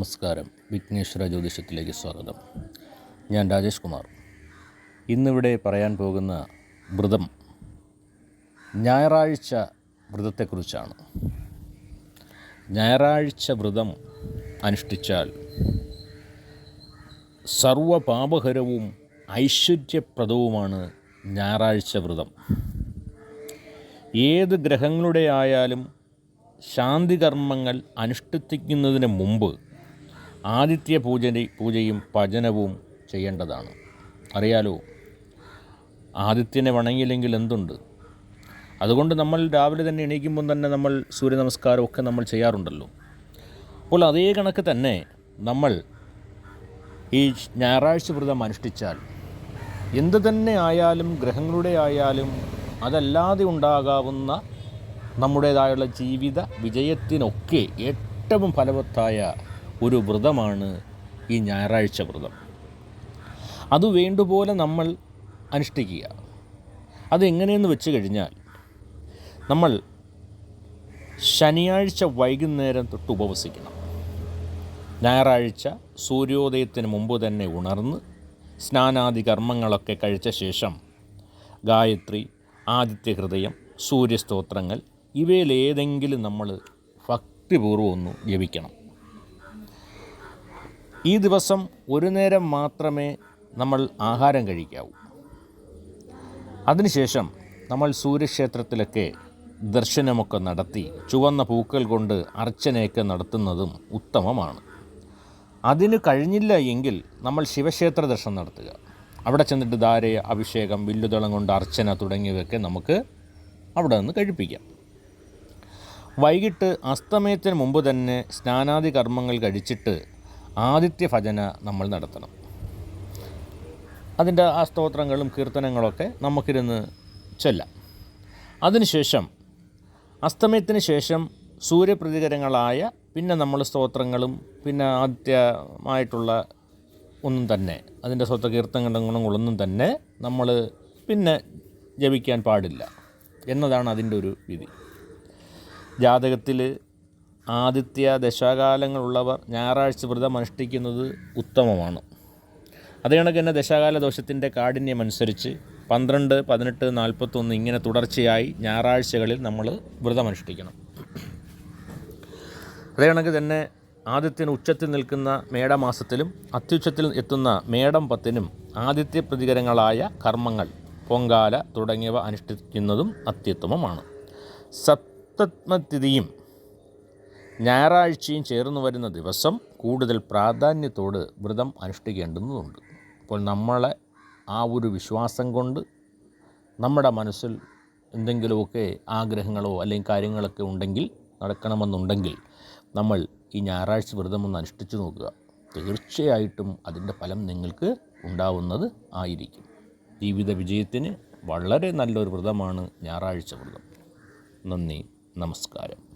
നമസ്കാരം. വിഘ്നേശ്വര ജ്യോതിഷത്തിലേക്ക് സ്വാഗതം. ഞാൻ രാജേഷ് കുമാർ. ഇന്നിവിടെ പറയാൻ പോകുന്ന വ്രതം ഞായറാഴ്ച വ്രതത്തെക്കുറിച്ചാണ്. ഞായറാഴ്ച വ്രതം അനുഷ്ഠിച്ചാൽ സർവപാപഹരവും ഐശ്വര്യപ്രദവുമാണ് ഞായറാഴ്ച വ്രതം. ഏത് ഗ്രഹങ്ങളുടെ ആയാലും ശാന്തികർമ്മങ്ങൾ അനുഷ്ഠിക്കുന്നതിന് മുമ്പ് ആദിത്യ പൂജ പൂജയും ഭജനവും ചെയ്യേണ്ടതാണ്. അറിയാലോ ആദിത്യനെ വണങ്ങിയില്ലെങ്കിൽ എന്തുണ്ട്? അതുകൊണ്ട് നമ്മൾ രാവിലെ തന്നെ എണീക്കുമ്പോൾ തന്നെ നമ്മൾ സൂര്യ നമസ്കാരമൊക്കെ നമ്മൾ ചെയ്യാറുണ്ടല്ലോ. അപ്പോൾ അതേ കണക്ക് തന്നെ നമ്മൾ ഈ ഞായറാഴ്ച വ്രതം അനുഷ്ഠിച്ചാൽ എന്തു തന്നെ ആയാലും ഗ്രഹങ്ങളുടെ ആയാലും അതല്ലാതെ ഉണ്ടാകാവുന്ന നമ്മുടേതായുള്ള ജീവിത വിജയത്തിനൊക്കെ ഏറ്റവും ഫലവത്തായ ഒരു വ്രതമാണ് ഈ ഞായറാഴ്ച വ്രതം. അത് വേണ്ടുപോലെ നമ്മൾ അനുഷ്ഠിക്കുക. അതെങ്ങനെയെന്ന് വെച്ച് കഴിഞ്ഞാൽ നമ്മൾ ശനിയാഴ്ച വൈകുന്നേരം തൊട്ട് ഉപവസിക്കണം. ഞായറാഴ്ച സൂര്യോദയത്തിന് മുമ്പ് തന്നെ ഉണർന്ന് സ്നാനാദി കർമ്മങ്ങളൊക്കെ കഴിച്ച ശേഷം ഗായത്രി ആദിത്യഹൃദയം സൂര്യസ്തോത്രങ്ങൾ ഇവയിലേതെങ്കിലും നമ്മൾ ഭക്തിപൂർവം ഒന്ന് ജപിക്കണം. ഈ ദിവസം ഒരു നേരം മാത്രമേ നമ്മൾ ആഹാരം കഴിക്കാവൂ. അതിനുശേഷം നമ്മൾ സൂര്യക്ഷേത്രത്തിലൊക്കെ ദർശനമൊക്കെ നടത്തി ചുവന്ന പൂക്കൾ കൊണ്ട് അർച്ചനയൊക്കെ നടത്തുന്നതും ഉത്തമമാണ്. അതിന് കഴിഞ്ഞില്ല എങ്കിൽ നമ്മൾ ശിവക്ഷേത്ര ദർശനം നടത്തുക. അവിടെ ചെന്നിട്ട് ധാര അഭിഷേകം വില്ലുതളം കൊണ്ട് അർച്ചന തുടങ്ങിയവയൊക്കെ നമുക്ക് അവിടെ നിന്ന് കഴിപ്പിക്കാം. വൈകിട്ട് അസ്തമയത്തിന് മുമ്പ് തന്നെ സ്നാനാദി കർമ്മങ്ങൾ കഴിച്ചിട്ട് ആദിത്യ ഭജന നമ്മൾ നടത്തണം. അതിന്റെ ആ സ്തോത്രങ്ങളും കീർത്തനങ്ങളൊക്കെ നമുക്കിരുന്ന് ചൊല്ലാം. അതിനുശേഷം അസ്തമയത്തിന് ശേഷം സൂര്യപ്രതികരങ്ങളായ പിന്നെ നമ്മൾ സ്തോത്രങ്ങളും പിന്നെ ആദ്യമായിട്ടുള്ള ഒന്നും തന്നെ അതിന്റെ സ്വത്ത കീർത്തനങ്ങളൊന്നും തന്നെ നമ്മൾ പിന്നെ ജപിക്കാൻ പാടില്ല എന്നതാണ് അതിന്റെ ഒരു വിധി. ജാതകത്തിൽ ആദിത്യ ദശാകാലങ്ങളുള്ളവർ ഞായറാഴ്ച വ്രതം അനുഷ്ഠിക്കുന്നത് ഉത്തമമാണ്. അതേ കണക്ക് തന്നെ ദശാകാല ദോഷത്തിന്റെ കാഠിന്യമനുസരിച്ച് പന്ത്രണ്ട് പതിനെട്ട് നാൽപ്പത്തൊന്ന് ഇങ്ങനെ തുടർച്ചയായി ഞായറാഴ്ചകളിൽ നമ്മൾ വ്രതം അനുഷ്ഠിക്കണം. അതേ കണക്ക് തന്നെ ആദ്യത്തിന് ഉച്ചത്തിൽ നിൽക്കുന്ന മേടമാസത്തിലും അത്യുച്ചത്തിൽ എത്തുന്ന മേടം പത്തിനും ആദിത്യ പ്രതികരങ്ങളായ കർമ്മങ്ങൾ പൊങ്കാല തുടങ്ങിയവ അനുഷ്ഠിക്കുന്നതും അത്യുത്തമമാണ്. സപ്തമതിഥിയും ഞായറാഴ്ചയും ചേർന്ന് വരുന്ന ദിവസം കൂടുതൽ പ്രാധാന്യത്തോട് വ്രതം അനുഷ്ഠിക്കേണ്ടതുണ്ട് അപ്പോൾ നമ്മളെ ആ ഒരു വിശ്വാസം കൊണ്ട് നമ്മുടെ മനസ്സിൽ എന്തെങ്കിലുമൊക്കെ ആഗ്രഹങ്ങളോ അല്ലെങ്കിൽ കാര്യങ്ങളൊക്കെ ഉണ്ടെങ്കിൽ നടക്കണമെന്നുണ്ടെങ്കിൽ നമ്മൾ ഈ ഞായറാഴ്ച വ്രതം ഒന്ന് അനുഷ്ഠിച്ചു നോക്കുക. തീർച്ചയായിട്ടും അതിന്റെ ഫലം നിങ്ങൾക്ക് ഉണ്ടാവുന്നത് ആയിരിക്കും. ജീവിത വിജയത്തിന് വളരെ നല്ലൊരു വ്രതമാണ് ഞായറാഴ്ച വ്രതം. നന്ദി നമസ്കാരം.